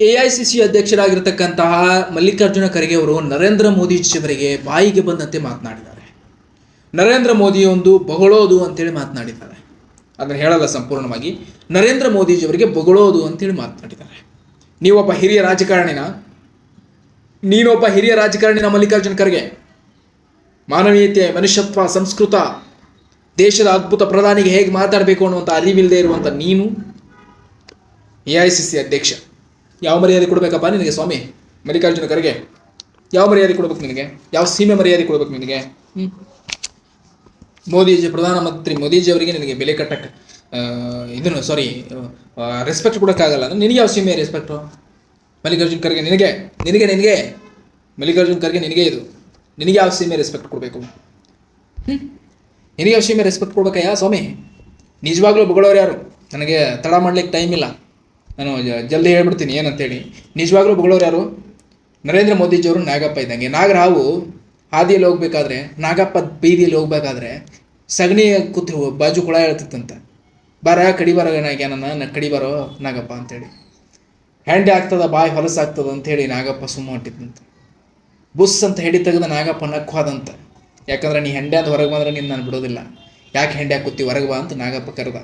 A I C C ಅಧ್ಯಕ್ಷರಾಗಿರ್ತಕ್ಕಂತಹ ಮಲ್ಲಿಕಾರ್ಜುನ ಖರ್ಗೆ ಅವರು ನರೇಂದ್ರ ಮೋದಿಜಿಯವರಿಗೆ ಬಾಯಿಗೆ ಬಂದಂತೆ ಮಾತನಾಡಿದ್ದಾರೆ. ನರೇಂದ್ರ ಮೋದಿ ಒಂದು ಬೊಗಳೋದು ಅಂತೇಳಿ ಮಾತನಾಡಿದ್ದಾರೆ. ಅದನ್ನು ಹೇಳಲ್ಲ ಸಂಪೂರ್ಣವಾಗಿ. ನರೇಂದ್ರ ಮೋದಿಜಿಯವರಿಗೆ ಬೊಗಳೋದು ಅಂತೇಳಿ ಮಾತನಾಡಿದ್ದಾರೆ. ನೀವೊಬ್ಬ ಹಿರಿಯ ರಾಜಕಾರಣಿನ? ನೀನೊಬ್ಬ ಹಿರಿಯ ರಾಜಕಾರಣಿನ ಮಲ್ಲಿಕಾರ್ಜುನ ಖರ್ಗೆ? ಮಾನವೀಯತೆ, ಮನುಷ್ಯತ್ವ, ಸಂಸ್ಕೃತ, ದೇಶದ ಅದ್ಭುತ ಪ್ರಧಾನಿಗೆ ಹೇಗೆ ಮಾತಾಡಬೇಕು ಅನ್ನುವಂಥ ಅರಿವಿಲ್ಲದೆ ಇರುವಂಥ ನೀನು? ಎ ಐ ಸಿ ಸಿ ಅಧ್ಯಕ್ಷ. ಯಾವ ಮರ್ಯಾದೆ ಕೊಡಬೇಕಪ್ಪ ನಿನಗೆ ಸ್ವಾಮಿ? ಮಲ್ಲಿಕಾರ್ಜುನ ಕರೆಗೆ ಯಾವ ಮರ್ಯಾದೆ ಕೊಡ್ಬೇಕು ನಿನಗೆ? ಯಾವ ಸೀಮೆ ಮರ್ಯಾದೆ ಕೊಡ್ಬೇಕು ನಿನಗೆ? ಹ್ಞೂ ಮೋದಿಜಿ, ಪ್ರಧಾನಮಂತ್ರಿ ಮೋದಿಜಿ ಅವರಿಗೆ ನಿನಗೆ ಬೆಲೆ ಕಟ್ಟಕ್ಕೆ ಇದನ್ನು ಸಾರಿ ರೆಸ್ಪೆಕ್ಟ್ ಕೊಡೋಕ್ಕಾಗಲ್ಲ. ನಿನಗೆ ಯಾವ ಸೀಮೆ ರೆಸ್ಪೆಕ್ಟು ಮಲ್ಲಿಕಾರ್ಜುನ ಖರ್ಗೆ ನಿನಗೆ? ನಿನಗೆ ನಿನಗೆ? ಮಲ್ಲಿಕಾರ್ಜುನ ಖರ್ಗೆ ನಿನಗೆ ಇದು. ನಿನಗೆ ಯಾವ ಸೀಮೆ ರೆಸ್ಪೆಕ್ಟ್ ಕೊಡಬೇಕು? ಹ್ಞೂ ನಿನಗೆ ಯಾವ ಸೀಮೆ ರೆಸ್ಪೆಕ್ಟ್ ಕೊಡ್ಬೇಕಯ್ಯ ಸ್ವಾಮಿ? ನಿಜವಾಗ್ಲೂ ಬಗಳವ್ರು ಯಾರು? ನನಗೆ ತಡ ಮಾಡ್ಲಿಕ್ಕೆ ಟೈಮ್ ಇಲ್ಲ. ನಾನು ಜಲ್ದಿ ಹೇಳ್ಬಿಡ್ತೀನಿ, ಏನಂತೇಳಿ. ನಿಜವಾಗ್ಲೂ ಬಗಳವ್ರು ಯಾರು? ನರೇಂದ್ರ ಮೋದಿಜಿಯವರು ನಾಗಪ್ಪ ಇದ್ದಂಗೆ. ನಾಗರಾವು ಹಾದಿಯಲ್ಲಿ ಹೋಗ್ಬೇಕಾದ್ರೆ, ನಾಗಪ್ಪ ಬೀದಿಯಲ್ಲಿ ಹೋಗ್ಬೇಕಾದ್ರೆ ಸಗಣಿ ಕೂತು ಬಾಜು ಕುಳ ಹೇಳ್ತಿತ್ತಂತೆ. ಬರ, ಕಡಿ ಬರ ನನ್ನ ಕಡಿ ಬರೋ ನಾಗಪ್ಪ ಅಂತೇಳಿ. ಹ್ಯಾಂಡಿ ಆಗ್ತದ, ಬಾಯಿ ಹೊಲಸಾಗ್ತದ ಅಂತೇಳಿ ನಾಗಪ್ಪ ಸುಮ್ಮ ಹೊಟ್ಟಿದ್ದಂತೆ ಬುಸ್ ಅಂತ ಹೇಳಿ ತೆಗೆದ ನಾಗಪ್ಪ ನಕ್ಕು ಯಾಕಂದ್ರೆ ನೀ ಹೆಂಡ್ಯಾದ ಹೊರಗೆ ಬಂದ್ರೆ ನಿನ್ನ ನಾನು ಬಿಡೋದಿಲ್ಲ. ಯಾಕೆ ಹೆಂಡೆ ಕೂತಿ ಹೊರಗೆ ಬಾ ಅಂತ ನಾಗಪ್ಪ ಕರೆದ.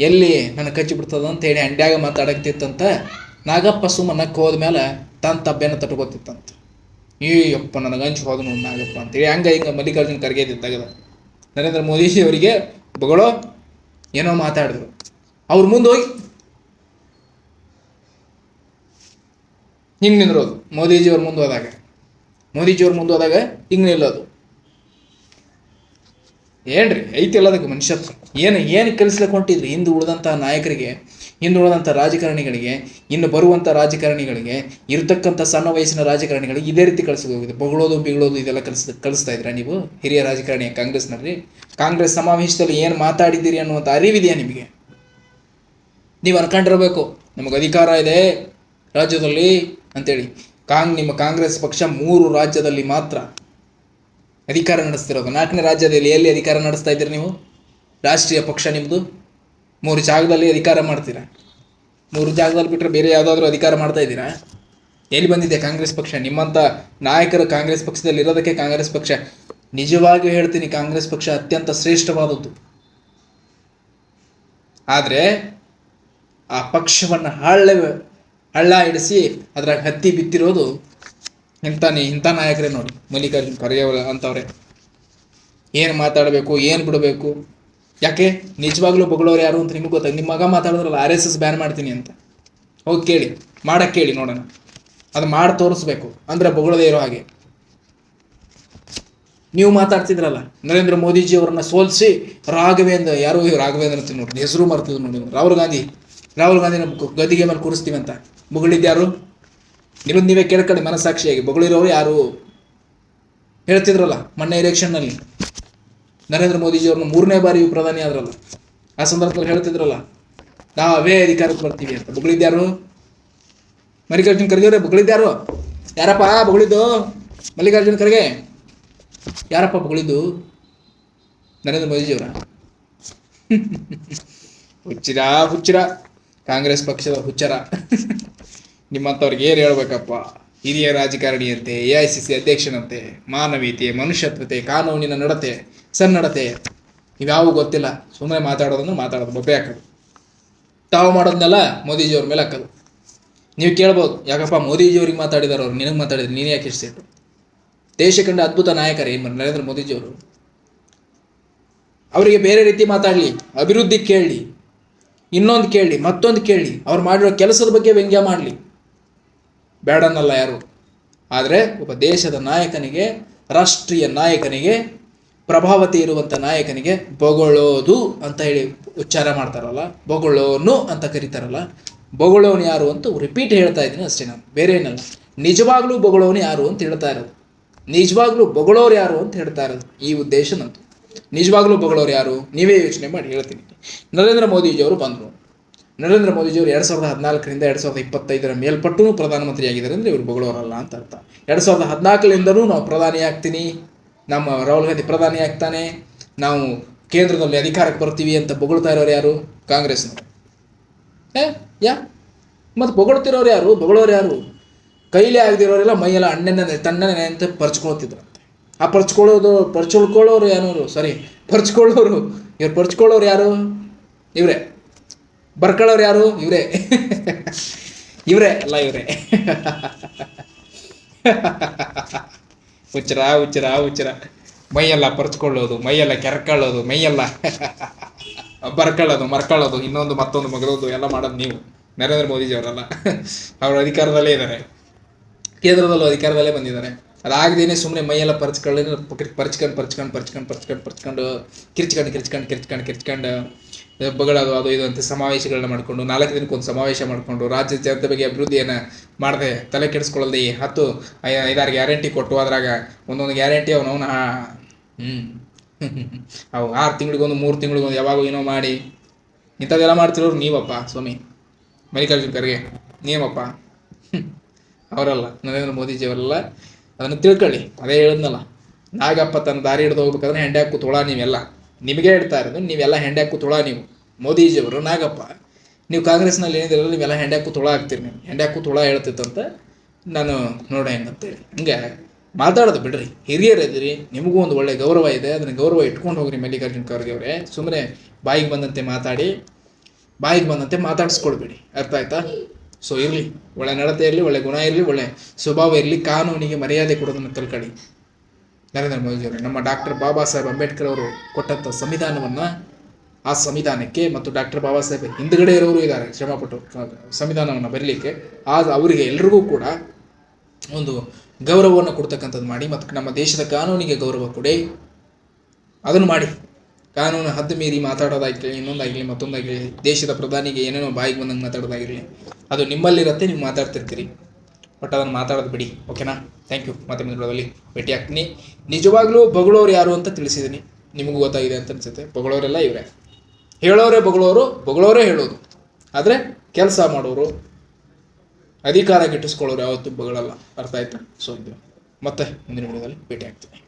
ಎಲ್ಲಿ ನನ್ನ ಕಚ್ಚಿ ಬಿಡ್ತದ ಅಂತ ಹೇಳಿ ಹಂಡ್ಯಾಗ ಮಾತಾಡಕ್ತಿತ್ತಂತ ನಾಗಪ್ಪ ಸುಮ್ಮನಕ್ಕೆ ಹೋದ್ಮೇಲೆ ತನ್ನ ತಬ್ಬೆನ ತಟ್ಕೋತಿತ್ತಂತ. ಅಯ್ಯಪ್ಪ ಹೋದ ನೋಡಿ ನಾಗಪ್ಪ ಅಂತೇಳಿ ಹಂಗೆ ಹಿಂಗೆ ಮಲ್ಲಿಕಾರ್ಜುನ ಖರ್ಗೆ ತೆಗೆದ ನರೇಂದ್ರ ಮೋದಿಜಿ ಅವರಿಗೆ, ಬಗಳೋ, ಏನೋ ಮಾತಾಡಿದ್ರು. ಅವ್ರ ಮುಂದೆ ಹೋಗಿ. ಹಿಂಗೆ ನಿಂದ್ರೋದು ಮೋದಿಜಿಯವ್ರ ಮುಂದೆ ಹೋದಾಗ. ಮೋದಿಜಿಯವ್ರ ಮುಂದೆ ಹೋದಾಗ ಹಿಂಗೆ ನಿಲ್ಲೋದು. ಏನ್ರಿ? ಐತಿ ಅದಕ್ಕೆ ಮನುಷ್ಯತ್ವ ಏನು ಏನು ಕಲಿಸ್ಲಿಕ್ಕೆ ಹೊಂಟಿದ್ರಿ ಹಿಂದೆ ಉಳಿದಂಥ ನಾಯಕರಿಗೆ, ಹಿಂದೆ ಉಳಿದಂಥ ರಾಜಕಾರಣಿಗಳಿಗೆ, ಇನ್ನು ಬರುವಂಥ ರಾಜಕಾರಣಿಗಳಿಗೆ, ಇರತಕ್ಕಂಥ ಸಣ್ಣ ವಯಸ್ಸಿನ ರಾಜಕಾರಣಿಗಳಿಗೆ ಇದೇ ರೀತಿ ಹೋಗಿದೆ. ಬೊಗಳೋದು ಬಿಗಳೋದು ಇದೆಲ್ಲ ಕಲಿಸ್ ಕಳಿಸ್ತಾ ಇದ್ದೀರಾ ನೀವು? ಹಿರಿಯ ರಾಜಕಾರಣಿ ಕಾಂಗ್ರೆಸ್ನಲ್ಲಿ? ಕಾಂಗ್ರೆಸ್ ಸಮಾವೇಶದಲ್ಲಿ ಏನು ಮಾತಾಡಿದ್ದೀರಿ ಅನ್ನುವಂಥ ಅರಿವಿದೆಯಾ ನಿಮಗೆ? ನೀವು ಅನ್ಕೊಂಡಿರಬೇಕು, ನಮಗೆ ಅಧಿಕಾರ ಇದೆ ರಾಜ್ಯದಲ್ಲಿ ಅಂತೇಳಿ. ಕಾಂಗ್, ನಿಮ್ಮ ಕಾಂಗ್ರೆಸ್ ಪಕ್ಷ ಮೂರು ರಾಜ್ಯದಲ್ಲಿ ಮಾತ್ರ ಅಧಿಕಾರ ನಡೆಸ್ತಿರೋದು. ನಾಲ್ಕನೇ ರಾಜ್ಯದಲ್ಲಿ ಎಲ್ಲಿ ಅಧಿಕಾರ ನಡೆಸ್ತಾ ಇದ್ದೀರಿ ನೀವು? ರಾಷ್ಟ್ರೀಯ ಪಕ್ಷ ನಿಮ್ಮದು ಮೂರು ಜಾಗದಲ್ಲಿ ಅಧಿಕಾರ ಮಾಡ್ತೀರಾ? ಮೂರು ಜಾಗದಲ್ಲಿ ಬಿಟ್ಟರೆ ಬೇರೆ ಯಾವುದಾದ್ರೂ ಅಧಿಕಾರ ಮಾಡ್ತಾ ಇದ್ದೀರಾ? ಎಲ್ಲಿ ಬಂದಿದೆ ಕಾಂಗ್ರೆಸ್ ಪಕ್ಷ? ನಿಮ್ಮಂಥ ನಾಯಕರು ಕಾಂಗ್ರೆಸ್ ಪಕ್ಷದಲ್ಲಿ ಇರೋದಕ್ಕೆ ಕಾಂಗ್ರೆಸ್ ಪಕ್ಷ. ನಿಜವಾಗಿಯೂ ಹೇಳ್ತೀನಿ, ಕಾಂಗ್ರೆಸ್ ಪಕ್ಷ ಅತ್ಯಂತ ಶ್ರೇಷ್ಠವಾದದ್ದು. ಆದರೆ ಆ ಪಕ್ಷವನ್ನು ಹಳ್ಳ ಹಳ್ಳ ಇಡಿಸಿ ಅದ್ರಾಗ ಹತ್ತಿ ಬಿತ್ತಿರೋದು ಇಂಥ ನೀ, ಇಂಥ ನಾಯಕರೇ ನೋಡಿ. ಮಲ್ಲಿಕಾರ್ಜುನ್ ಖರ್ಗೆ ಅಂತವ್ರೆ ಏನು ಮಾತಾಡಬೇಕು, ಏನು ಬಿಡಬೇಕು? ಯಾಕೆ? ನಿಜವಾಗ್ಲೂ ಬಗಳವ್ರು ಯಾರು ಅಂತ ನಿಮಗೆ ಗೊತ್ತಾಗ ನಿಮ್ಮ ಮಗ ಮಾತಾಡಿದ್ರಲ್ಲ ಆರ್ ಎಸ್ ಎಸ್ ಬ್ಯಾನ್ ಮಾಡ್ತೀನಿ ಅಂತ. ಹೋಗಿ ಕೇಳಿ. ಮಾಡಕ್ಕೆ ಕೇಳಿ ನೋಡೋಣ. ಅದು ಮಾಡಿ ತೋರಿಸ್ಬೇಕು. ಅಂದ್ರೆ ಬಗಳದೇ ಇರೋ ಹಾಗೆ. ನೀವು ಮಾತಾಡ್ತಿದ್ರಲ್ಲ. ನರೇಂದ್ರ ಮೋದಿಜಿ ಅವರನ್ನ ಸೋಲಿಸಿ ರಾಘವೇಂದ್ರ, ಯಾರು ರಾಘವೇಂದ್ರ ಅಂತ ನೋಡಿ. ಹೆಸರು ಮಾಡ್ತಿದ್ರು ನೋಡಿ. ರಾಹುಲ್ ಗಾಂಧಿ. ರಾಹುಲ್ ಗಾಂಧಿನ ಗದಿಗೆ ಮೇಲೆ ಕೂರಿಸ್ತೀವಿ ಅಂತ. ಬೊಗಳಿದ್ಯಾರು ನಿಮ್ಮದು ನೀವೇ ಕೇಳ್ಕೊಳ್ಳಿ ಮನಸ್ಸಾಕ್ಷಿಯಾಗಿ. ಬೊಗಳಿರೋರು ಯಾರು ಹೇಳ್ತಿದ್ರಲ್ಲ, ಮೊನ್ನೆ ಎಲೆಕ್ಷನ್ನಲ್ಲಿ ನರೇಂದ್ರ ಮೋದಿಜಿ ಅವ್ರನ್ನ ಮೂರನೇ ಬಾರಿ ಪ್ರಧಾನಿ ಆದ್ರಲ್ಲ. ಆ ಸಂದರ್ಭದಲ್ಲಿ ಹೇಳ್ತಿದ್ರಲ್ಲ, ನಾವೇ ಅಧಿಕಾರಕ್ಕೆ ಬರ್ತೀವಿ ಅಂತ. ಬೊಗಳಿದ್ಯಾರು? ಮಲ್ಲಿಕಾರ್ಜುನ್ ಖರ್ಗೆ ಅವರೇ, ಬೊಗಳಿದ್ಯಾರು? ಯಾರಪ್ಪ ಬೊಗಳಿದ್ದು? ಮಲ್ಲಿಕಾರ್ಜುನ್ ಖರ್ಗೆ? ಯಾರಪ್ಪ ಬೊಗಳಿದ್ದು? ನರೇಂದ್ರ ಮೋದಿಜಿಯವರ ಹುಚ್ಚಿರ ಹುಚ್ಚಿರ. ಕಾಂಗ್ರೆಸ್ ಪಕ್ಷದ ಹುಚ್ಚರ. ನಿಮ್ಮಂಥವ್ರಿಗೆ ಏನು ಹೇಳ್ಬೇಕಪ್ಪ? ಹಿರಿಯ ರಾಜಕಾರಣಿಯಂತೆ, ಎ ಐ ಸಿ ಸಿ ಅಧ್ಯಕ್ಷನಂತೆ, ಮಾನವೀಯತೆ, ಮನುಷ್ಯತ್ವತೆ, ಕಾನೂನಿನ ನಡತೆ, ಸನ್ನಡತೆ, ಇವ್ಯಾವೂ ಗೊತ್ತಿಲ್ಲ. ಸುಮ್ಮನೆ ಮಾತಾಡೋದನ್ನು ಮಾತಾಡೋದು ಬೊಬ್ಬೆ ಹಾಕೋದು. ತಾವು ಮಾಡೋದನ್ನೆಲ್ಲ ಮೋದಿಜಿಯವ್ರ ಮೇಲೆ ಹಾಕೋದು. ನೀವು ಕೇಳ್ಬೋದು, ಯಾಕಪ್ಪ ಮೋದಿಜಿಯವ್ರಿಗೆ ಮಾತಾಡಿದಾರೆ ಅವ್ರು? ನಿನಗೆ ಮಾತಾಡಿದ್ರು ನೀನೇ ಯಾಕೆ ಇಷ್ಟು ಸೇಟು? ದೇಶ ಕಂಡ ಅದ್ಭುತ ನಾಯಕರೇ ನರೇಂದ್ರ ಮೋದಿಜಿಯವರು. ಅವರಿಗೆ ಬೇರೆ ರೀತಿ ಮಾತಾಡಲಿ, ಅಭಿವೃದ್ಧಿ ಕೇಳಲಿ, ಇನ್ನೊಂದು ಕೇಳಲಿ, ಮತ್ತೊಂದು ಕೇಳಲಿ, ಅವ್ರು ಮಾಡಿರೋ ಕೆಲಸದ ಬಗ್ಗೆ ವ್ಯಂಗ್ಯ ಮಾಡಲಿ. ಬೇಡನ್ನಲ್ಲ ಯಾರು? ಆದರೆ ಒಬ್ಬ ದೇಶದ ನಾಯಕನಿಗೆ, ರಾಷ್ಟ್ರೀಯ ನಾಯಕನಿಗೆ ಪ್ರಭಾವತಿ ಇರುವಂಥ ನಾಯಕನಿಗೆ ಬೊಗಳೋದು ಅಂತ ಹೇಳಿ ಉಚ್ಚಾರ ಮಾಡ್ತಾರಲ್ಲ, ಬೊಗಳೋನು ಅಂತ ಕರೀತಾರಲ್ಲ, ಬೊಗಳೋನು ಯಾರು ಅಂತ ರಿಪೀಟ್ ಹೇಳ್ತಾ ಇದ್ದೀನಿ ಅಷ್ಟೇ ನಾನು. ಬೇರೆ ಏನಲ್ಲ. ನಿಜವಾಗ್ಲೂ ಬೊಗಳೋನು ಯಾರು ಅಂತ ಹೇಳ್ತಾ ಇರೋದು. ನಿಜವಾಗ್ಲೂ ಬೊಗಳೋರು ಯಾರು ಅಂತ ಹೇಳ್ತಾ ಇರೋದು. ಈ ಉದ್ದೇಶ ನಂದು. ನಿಜವಾಗ್ಲೂ ಬೊಗಳೋರು ಯಾರು? ನೀವೇ ಯೋಚನೆ ಮಾಡಿ ಹೇಳ್ತೀನಿ. ನರೇಂದ್ರ ಮೋದಿಜಿಯವರು ಬಂದರು. ನರೇಂದ್ರ ಮೋದಿಜಿಯವರು ಎರಡು ಸಾವಿರದ ಹದಿನಾಲ್ಕರಿಂದ ಎರಡು ಸಾವಿರದ ಇಪ್ಪತ್ತೈದರ ಮೇಲ್ಪಟ್ಟು ಪ್ರಧಾನಮಂತ್ರಿ ಆಗಿದ್ದಾರೆ ಅಂದರೆ ಇವರು ಬೊಗಳೋರಲ್ಲ ಅಂತ ಅರ್ಥ. ಎರಡು ಸಾವಿರದ ಹದಿನಾಲ್ಕರಿಂದನೂ ನಾವು ಪ್ರಧಾನಿ ಆಗ್ತೀನಿ, ನಮ್ಮ ರಾಹುಲ್ ಗಾಂಧಿ ಪ್ರಧಾನಿ ಆಗ್ತಾನೆ, ನಾವು ಕೇಂದ್ರದಲ್ಲಿ ಅಧಿಕಾರಕ್ಕೆ ಬರ್ತೀವಿ ಅಂತ ಬೊಗಳ್ತಾ ಇರೋರು ಯಾರು? ಕಾಂಗ್ರೆಸ್ನವರು. ಏ, ಯಾ? ಮತ್ತು ಬೊಗಳ್ತಿರೋರು ಯಾರು? ಬೊಗಳೋರು ಯಾರು? ಕೈಲಿ ಆಗದಿರೋರೆಲ್ಲ ಮೈಯೆಲ್ಲ ಅಣ್ಣನ ತಣ್ಣನೆ ಅಂತ ಪರ್ಚ್ಕೊಳ್ತಿದ್ರಂತೆ. ಆ ಪರ್ಚ್ಕೊಳ್ಳೋದು, ಪರ್ಚ್ಕೊಳ್ಕೊಳ್ಳೋರು ಯಾರು ಸಾರಿ, ಪರ್ಚ್ಕೊಳ್ಳೋರು. ಇವ್ರು ಪರ್ಚ್ಕೊಳ್ಳೋರು ಯಾರು? ಇವರೇ. ಬರ್ಕೊಳ್ಳೋರು ಯಾರು? ಇವರೇ. ಇವರೇ. ಅಲ್ಲ, ಇವರೇ. ಹುಚ್ಚರ ಹುಚ್ಚರ ಹುಚ್ಚರ ಮೈಯೆಲ್ಲ ಪರ್ಚ್ಕೊಳ್ಳೋದು, ಮೈಯೆಲ್ಲ ಕೆರ್ಕೊಳ್ಳೋದು, ಮೈಯೆಲ್ಲ ಬರ್ಕೊಳ್ಳೋದು, ಮರ್ಕೊಳ್ಳೋದು, ಇನ್ನೊಂದು, ಮತ್ತೊಂದು, ಮಗದೊಂದು, ಎಲ್ಲ ಮಾಡೋದು ನೀವು. ನರೇಂದ್ರ ಮೋದಿಜಿ ಅವರೆಲ್ಲ ಅವರು ಅಧಿಕಾರದಲ್ಲೇ ಇದ್ದಾರೆ ಕೇಂದ್ರದಲ್ಲೂ ಅಧಿಕಾರದಲ್ಲೇ ಬಂದಿದ್ದಾರೆ. ಅದಾಗದೇನೆ ಸುಮ್ಮನೆ ಮೈಯೆಲ್ಲ ಪರ್ಚ್ಕೊಳ್ಳಿ, ಪರ್ಚ್ಕೊಂಡು ಪರ್ಚ್ಕೊಂಡು ಪರ್ಚ್ಕೊಂಡು ಪರ್ಚ್ಕೊಂಡು ಪರ್ಚ್ಕೊಂಡು ಕಿರ್ಚ್ಕೊಂಡು ಕಿರ್ಚ್ಕೊಂಡು ಕಿರ್ಚ್ಕೊಂಡು ಕಿರ್ಚ್ಕೊಂಡು ಬಗಳದು ಅದು ಇದು ಅಂತ ಸಮಾವೇಶಗಳನ್ನ ಮಾಡಿಕೊಂಡು, ನಾಲ್ಕು ದಿನಕ್ಕೊಂದು ಸಮಾವೇಶ ಮಾಡಿಕೊಂಡು ರಾಜ್ಯದ ಜನತೆ ಬಗ್ಗೆ ಅಭಿವೃದ್ಧಿಯನ್ನು ಮಾಡದೆ, ತಲೆ ಕೆಡಿಸ್ಕೊಳ್ಳದೆ ಹತ್ತು ಐದಾರು ಗ್ಯಾರಂಟಿ ಕೊಟ್ಟು ಅದ್ರಾಗ ಒಂದೊಂದು ಗ್ಯಾರಂಟಿ ಅವನವನ ಹ್ಞೂ ಅವು ಆರು ತಿಂಗಳಿಗೊಂದು, ಮೂರು ತಿಂಗಳಿಗೊಂದು ಯಾವಾಗೂ ಏನೋ ಮಾಡಿ. ಇಂಥದ್ದೆಲ್ಲ ಮಾಡ್ತಿರೋರು ನೀವಪ್ಪ, ಸ್ವಾಮಿ. ಮಲ್ಲಿಕಾರ್ಜುನ್ ಖರ್ಗೆ, ನೀವಪ್ಪ. ಅವರಲ್ಲ, ನರೇಂದ್ರ ಮೋದಿಜಿಯವರೆಲ್ಲ. ಅದನ್ನು ತಿಳ್ಕೊಳ್ಳಿ, ಅದೇ ಹೇಳಿದ್ನಲ್ಲ ನಾಗಪ್ಪ ತನ್ನ ದಾರಿ ಹಿಡಿದು ಹೋಗ್ಬೇಕಾದ್ರೆ ಹೆಂಡೆ ತೊಳ ನೀವೆಲ್ಲ. ನಿಮಗೆ ಹೇಳ್ತಾ ಇರೋದು, ನೀವೆಲ್ಲ ಹೆಂಡೆ ತೊಳ ನೀವು, ಮೋದಿಜಿಯವರು, ನಾಗಪ್ಪ, ನೀವು ಕಾಂಗ್ರೆಸ್ನಲ್ಲಿ ಏನಿದಿರಲ್ಲ ನೀವೆಲ್ಲ ಹೆಂಡೆ ತೊಳ ಹಾಕ್ತೀರಿ ನೀವು. ಹೆಂಡೆ ತೊಳ ಹೇಳ್ತಿತ್ತಂತ ನಾನು ನೋಡ ಹೆಂಗಂತೇಳಿ. ಹಂಗೆ ಮಾತಾಡೋದು ಬಿಡ್ರಿ. ಹಿರಿಯರು ಇದ್ರಿ ನಿಮಗೂ ಒಂದು ಒಳ್ಳೆ ಗೌರವ ಇದೆ, ಅದನ್ನು ಗೌರವ ಇಟ್ಕೊಂಡು ಹೋಗ್ರಿ ಮಲ್ಲಿಕಾರ್ಜುನ ಖರ್ಗೆ ಅವರೇ. ಸುಮ್ಮನೆ ಬಾಯಿಗೆ ಬಂದಂತೆ ಮಾತಾಡಿ, ಬಾಯಿಗೆ ಬಂದಂತೆ ಮಾತಾಡಿಸ್ಕೊಳ್ಬೇಡಿ. ಅರ್ಥ ಆಯ್ತಾ? ಸೊ ಇರಲಿ, ಒಳ್ಳೆ ನಡತೆ ಇರಲಿ, ಒಳ್ಳೆ ಗುಣ ಇರಲಿ, ಒಳ್ಳೆ ಸ್ವಭಾವ ಇರಲಿ, ಕಾನೂನಿಗೆ ಮರ್ಯಾದೆ ಕೊಡೋದನ್ನು ಕಲ್ಕಳಿ ನರೇಂದ್ರ ಮೋದಿ ಅವರು, ನಮ್ಮ ಡಾಕ್ಟರ್ ಬಾಬಾ ಸಾಹೇಬ್ ಅಂಬೇಡ್ಕರ್ ಅವರು ಕೊಟ್ಟಂಥ ಸಂವಿಧಾನವನ್ನು ಆ ಸಂವಿಧಾನಕ್ಕೆ ಮತ್ತು ಡಾಕ್ಟರ್ ಬಾಬಾ ಸಾಹೇಬ್ ಹಿಂದ್ಗಡೆ ಇರೋರು ಇದ್ದಾರೆ, ಶ್ರಮಪಟ್ಟು ಸಂವಿಧಾನವನ್ನು ಬರೀಲಿಕ್ಕೆ. ಆ ಅವರಿಗೆ ಎಲ್ರಿಗೂ ಕೂಡ ಒಂದು ಗೌರವವನ್ನು ಕೊಡ್ತಕ್ಕಂಥದ್ದು ಮಾಡಿ ಮತ್ತು ನಮ್ಮ ದೇಶದ ಕಾನೂನಿಗೆ ಗೌರವ ಕೊಡಿ. ಅದನ್ನು ಮಾಡಿ. ಕಾನೂನು ಹದ್ದು ಮೀರಿ ಮಾತಾಡೋದಾಗಿರಲಿ ಇನ್ನೊಂದಾಗಿರಲಿ ಮತ್ತೊಂದಾಗಿರಲಿ ದೇಶದ ಪ್ರಧಾನಿಗೆ ಏನೇನೋ ಬಾಯಿಗೆ ಬಂದಂಗೆ ಮಾತಾಡೋದಾಗಿರಲಿ, ಅದು ನಿಮ್ಮಲ್ಲಿರುತ್ತೆ, ನೀವು ಮಾತಾಡ್ತಿರ್ತೀರಿ. ಬಟ್ ಅದನ್ನು ಮಾತಾಡೋದು ಬಿಡಿ, ಓಕೆನಾ? ಥ್ಯಾಂಕ್ ಯು ಮತ್ತೆ ವಿಡಿಯೋದಲ್ಲಿ ಭೇಟಿ ಆಗ್ತೀನಿ. ನಿಜವಾಗ್ಲೂ ಬಗಳೋರು ಯಾರು ಅಂತ ತಿಳಿಸಿದ್ದೀನಿ ನಿಮಗೂ ಗೊತ್ತಾಗಿದೆ ಅಂತ ಅನ್ಸುತ್ತೆ. ಬಗಳೋರೆಲ್ಲ ಇವರೇ. ಹೇಳೋರೇ ಬಗಳೋರು, ಬಗಳೋರೇ ಹೇಳೋದು. ಆದರೆ ಕೆಲಸ ಮಾಡೋರು, ಅಧಿಕಾರ ಗಿಟ್ಟಿಸ್ಕೊಳ್ಳೋರು ಯಾವತ್ತೂ ಬಗಳಲ್ಲ. ಅರ್ಥ ಆಯ್ತಾ? ಸೊ ಇದು. ಮತ್ತೆ ಮುಂದಿನ ವಿಡಿಯೋದಲ್ಲಿ ಭೇಟಿ ಆಗ್ತೀನಿ.